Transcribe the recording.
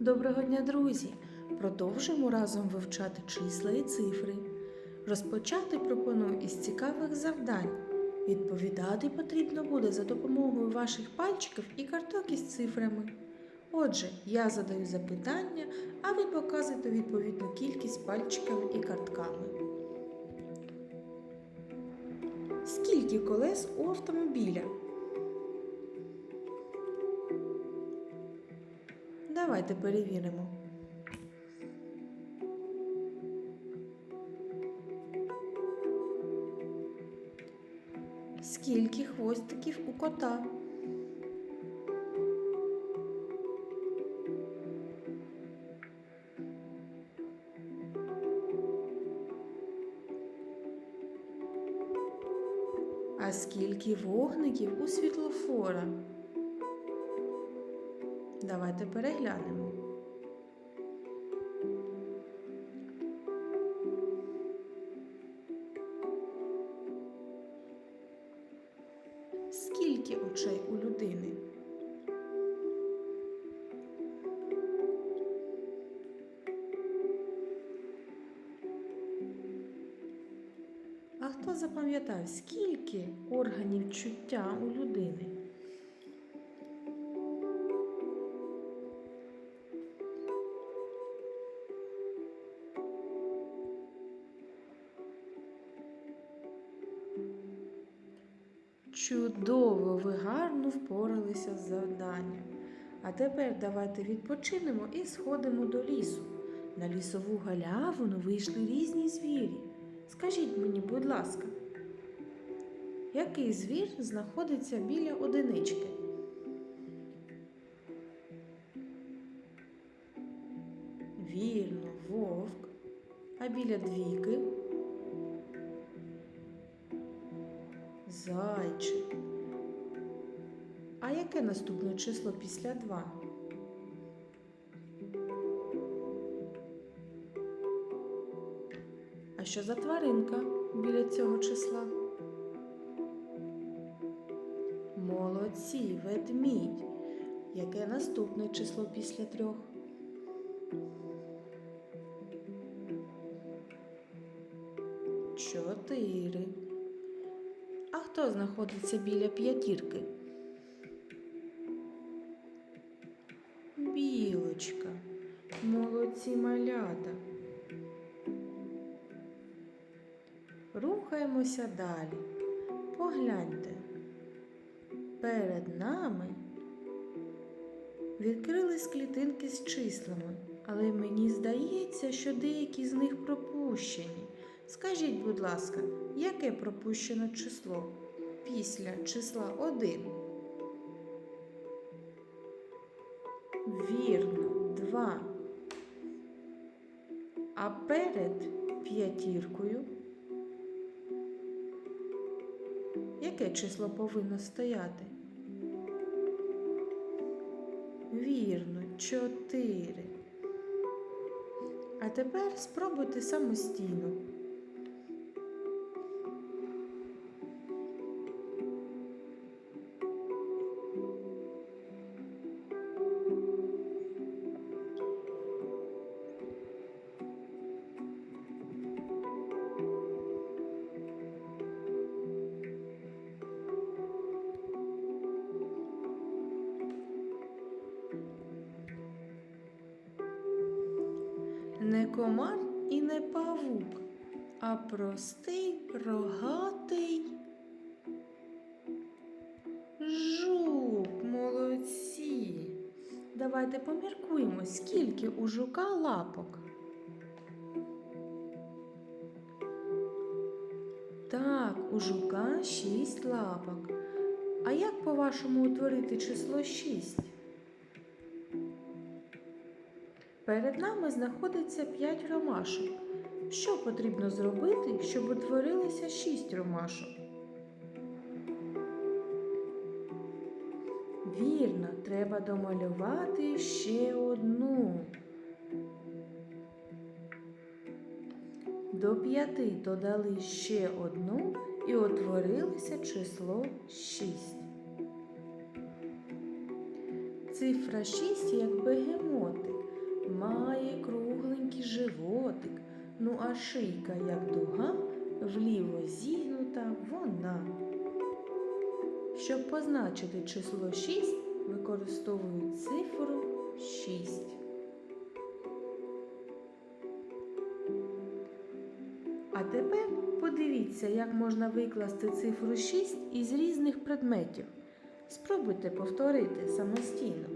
Доброго дня, друзі! Продовжуємо разом вивчати числа і цифри. Розпочати пропоную із цікавих завдань. Відповідати потрібно буде за допомогою ваших пальчиків і карток із цифрами. Отже, я задаю запитання, а ви показуєте відповідну кількість пальчиками і картками. Скільки колес у автомобіля? Давайте перевіримо. Скільки хвостиків у кота? А скільки вогників у світлофора? Давайте переглянемо. Скільки очей у людини? А хто запам'ятав, скільки органів чуття у людини? Чудово, ви гарно впоралися з завданням. А тепер давайте відпочинемо і сходимо до лісу. На лісову галявину вийшли різні звірі. Скажіть мені, будь ласка, який звір знаходиться біля одинички? Вірно, вовк. А біля двійки? Зайчик. А яке наступне число після 2? А що за тваринка біля цього числа? Молодці, ведмідь. Яке наступне число після трьох? Чотири. Хто знаходиться біля п'ятірки? Білочка. Молодці малята. Рухаємося далі. Погляньте. Перед нами відкрились клітинки з числами, але мені здається, що деякі з них пропущені. Скажіть, будь ласка, яке пропущено число після числа 1? Вірно, 2. А перед п'ятіркою яке число повинно стояти? Вірно, 4. А тепер спробуйте самостійно. Не комар і не павук, а простий рогатий жук. Молодці. Давайте поміркуємо, скільки у жука лапок. Так, у жука шість лапок. А як по-вашому утворити число шість? Перед нами знаходиться 5 ромашок. Що потрібно зробити, щоб утворилося 6 ромашок? Вірно, треба домалювати ще одну. До п'яти додали ще одну і утворилося число 6. Цифра 6 як має кругленький животик, ну а шийка, як дуга, вліво зігнута вона. Щоб позначити число 6, використовую цифру 6. А тепер подивіться, як можна викласти цифру 6 із різних предметів. Спробуйте повторити самостійно.